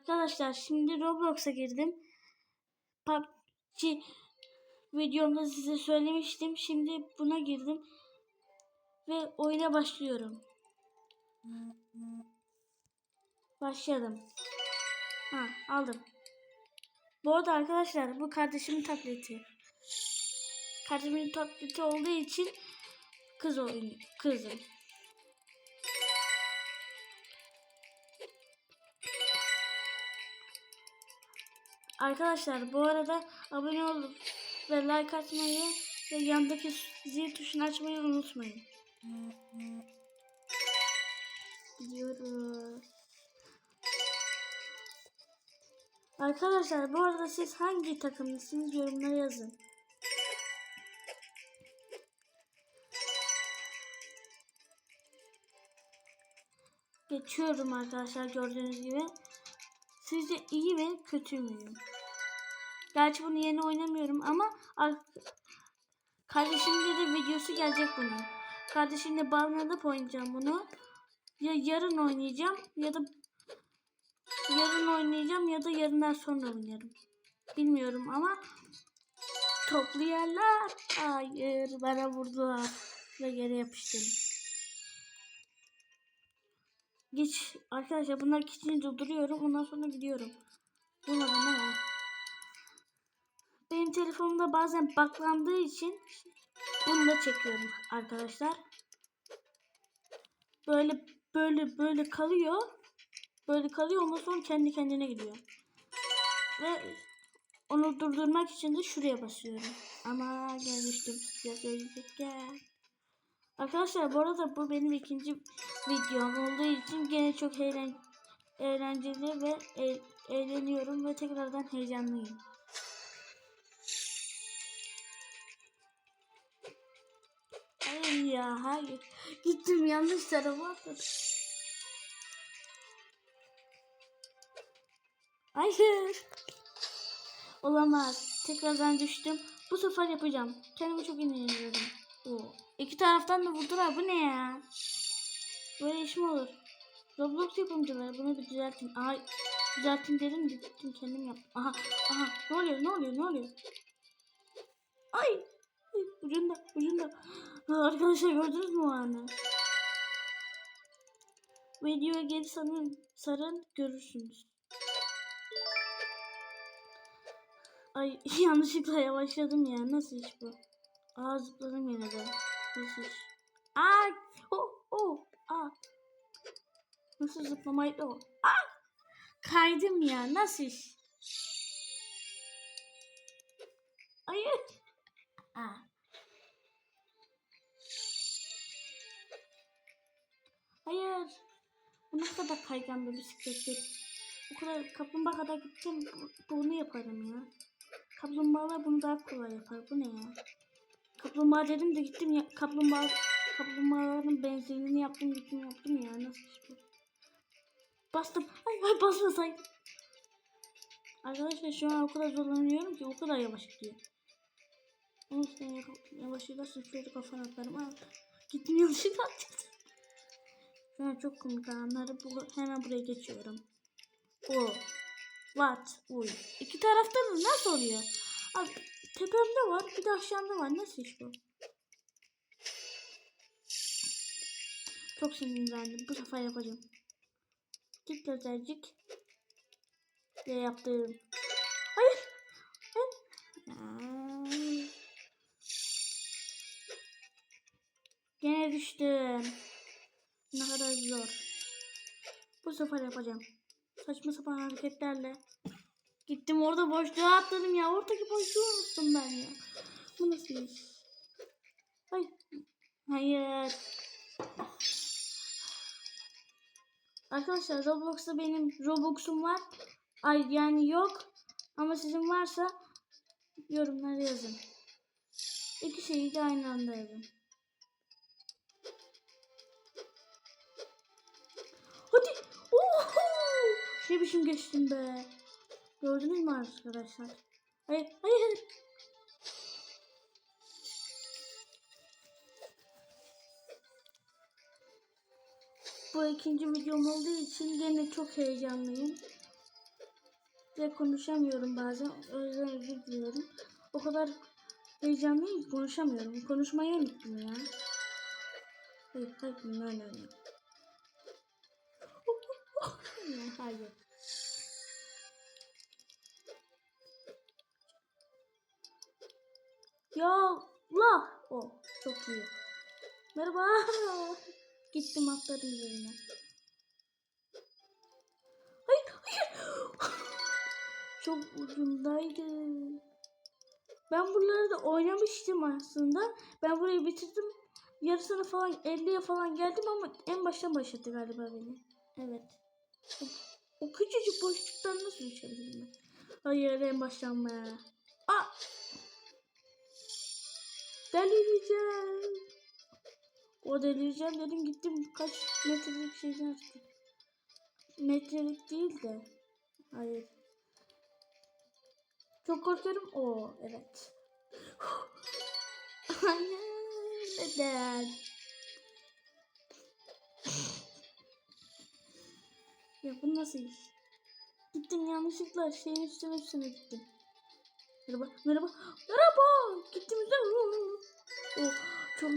Arkadaşlar şimdi Roblox'a girdim. PUBG videomda size söylemiştim. Şimdi buna girdim. Ve oyuna başlıyorum. Başladım. Ha aldım. Bu arada arkadaşlar bu kardeşimin tableti. Kardeşimin tableti olduğu için kız oyunu kızım. Arkadaşlar bu arada abone olup ve like atmayı ve yandaki zil tuşunu açmayı unutmayın. Gidiyoruz. Arkadaşlar bu arada siz hangi takımlısınız yorumlara yazın. Geçiyorum arkadaşlar gördüğünüz gibi. Sizce iyi mi kötü müyüm? Gerçi bunu yeni oynamıyorum ama ar- kardeşimde de videosu gelecek bunun. Kardeşimle bağlanıp oynayacağım bunu. Ya yarın oynayacağım ya da yarın oynayacağım ya da yarından sonra oynarım. Bilmiyorum ama toplu yerler. Hayır bana vurdular ve yere yapıştım. Geç arkadaşlar bunlar kitini durduruyorum ondan sonra gidiyorum. Buna da ne var? Benim telefonumda bazen baklandığı için bunu da çekiyorum arkadaşlar. Böyle böyle böyle kalıyor. Böyle kalıyor ondan sonra kendi kendine gidiyor. Ve onu durdurmak için de şuraya basıyorum. Ama gelmiştim size söyleyecek gel. Arkadaşlar bu arada bu benim ikinci videom olduğu için gene çok eğlen eğlenceli ve e- eğleniyorum ve tekrardan heyecanlıyım. Ya hayır. Gittim yanlış tarafa. Hayır. Olamaz. Tekrardan düştüm. Bu sefer yapacağım. Kendime çok inanıyorum. Oo. İki taraftan da vurdular. Bu ne ya? Böyle iş mi olur? Roblox yapımcıları bunu bir düzeltin. Ay düzeltin dedim de gittim kendim yaptım. Aha aha ne oluyor ne oluyor ne oluyor? Arkadaşlar gördünüz mü o anı? Videoya geri sarın, sarın görürsünüz. Ay yanlışlıkla yavaşladım ya. Nasıl iş bu? Aa zıpladım yine de. Nasıl iş? Aa! Oh! Oh! Aa! Nasıl zıplamaydı o? Aa! Kaydım ya. Nasıl iş? Hayır. Aa. Hayır. Bu ne kadar kaygan bir bisiklettir. O kadar kaplumbağa kadar bu- Bunu yaparım ya. Kaplumbağalar bunu daha kolay yapar. Bu ne ya? Kaplumbağa dedim de gittim ya. Kaplumbağa kaplumbağaların benzinini yaptım gittim yaptım ya. Nasıl bu? Bastım. Ay ay basmasaydım. Arkadaşlar şu an o kadar zorlanıyorum ki o kadar yavaş gidiyor. Onun üstüne yavaş, yavaş şöyle kafana atarım. Gittim yanlışlıkla atacağım. An çok komik anları hemen buraya geçiyorum. O. What? Uy. İki taraftan da nasıl oluyor? Abi tepemde var bir de aşağımda var. Nasıl iş bu? Çok sinirlendim. Bu sefer yapacağım. Git gözlercik. Ve yaptım. Hayır. Hayır. Ay. Gene düştüm. Ne zor. Bu sefer yapacağım. Saçma sapan hareketlerle. Gittim orada boşluğa atladım ya. Oradaki boşluğu unuttum ben ya. Bu nasıl iş? Hayır. Hayır. Arkadaşlar Roblox'ta benim Robux'um var. Ay yani yok. Ama sizin varsa yorumlara yazın. İki şeyi de aynı anda yazın. Ne biçim geçtim be. Gördünüz mü arkadaşlar? Hayır, hayır. Bu ikinci videom olduğu için gene çok heyecanlıyım. de konuşamıyorum bazen. O yüzden özür diliyorum. O kadar heyecanlıyım konuşamıyorum. Konuşmayı unuttum ya. Hayır, hayır, no, no, hayır. Ya la o çok iyi. Merhaba. Gittim atladım üzerine. Hayır hayır. çok ucundaydı. Ben buraları da oynamıştım aslında. Ben burayı bitirdim. Yarısına falan 50'ye falan geldim ama en baştan başladı galiba beni. Evet. O, küçücük boşluktan nasıl düşebilirim ben? Hayır en baştan mı? Aa! Delireceğim. O delireceğim dedim gittim kaç metrelik şeyden açtım. Metrelik değil de. Hayır. Çok korkuyorum. O evet. Hayır. Neden? Ya bu nasıl iş? Gittim yanlışlıkla şeyin üstüne üstüne gittim. Merhaba, merhaba, merhaba. Gittim üstüne. Oh, çok